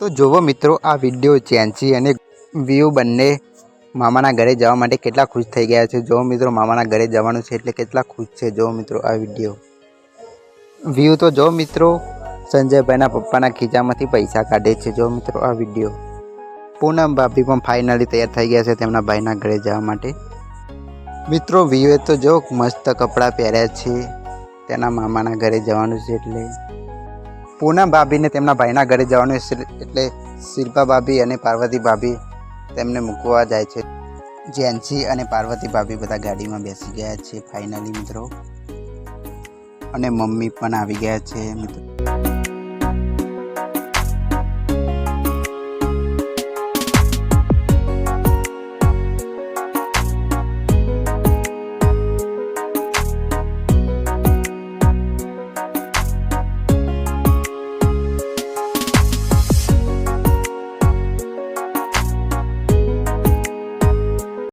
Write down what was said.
તો જોવો મિત્રો, આ વીડિયો ચેન્સી અને વ્યૂ બંને મામાના ઘરે જવા માટે કેટલા ખુશ થઈ ગયા છે. જો મિત્રો, મામાના ઘરે જવાનું છે એટલે કેટલા ખુશ છે. જો મિત્રો, આ વીડિયો વ્યૂ તો જો મિત્રો, સંજયભાઈના પપ્પાના ખીચામાંથી પૈસા કાઢે છે. જો મિત્રો, આ વીડિયો પૂનમ ભાભી પણ ફાઇનલી તૈયાર થઈ ગયા છે તેમના ભાઈના ઘરે જવા માટે. મિત્રો વ્યૂએ તો જો મસ્ત કપડાં પહેર્યા છે. તેના મામાના ઘરે જવાનું છે એટલે. પૂનમ ભાભીને તેમના ભાઈના ઘરે જવાનું એટલે શિલ્પા ભાભી અને પાર્વતી ભાભી તેમને મૂકવા જાય છે. જેન્સી અને પાર્વતી ભાભી બધા ગાડીમાં બેસી ગયા છે. ફાઇનલી મિત્રો. અને મમ્મી પણ આવી ગયા છે મિત્રો.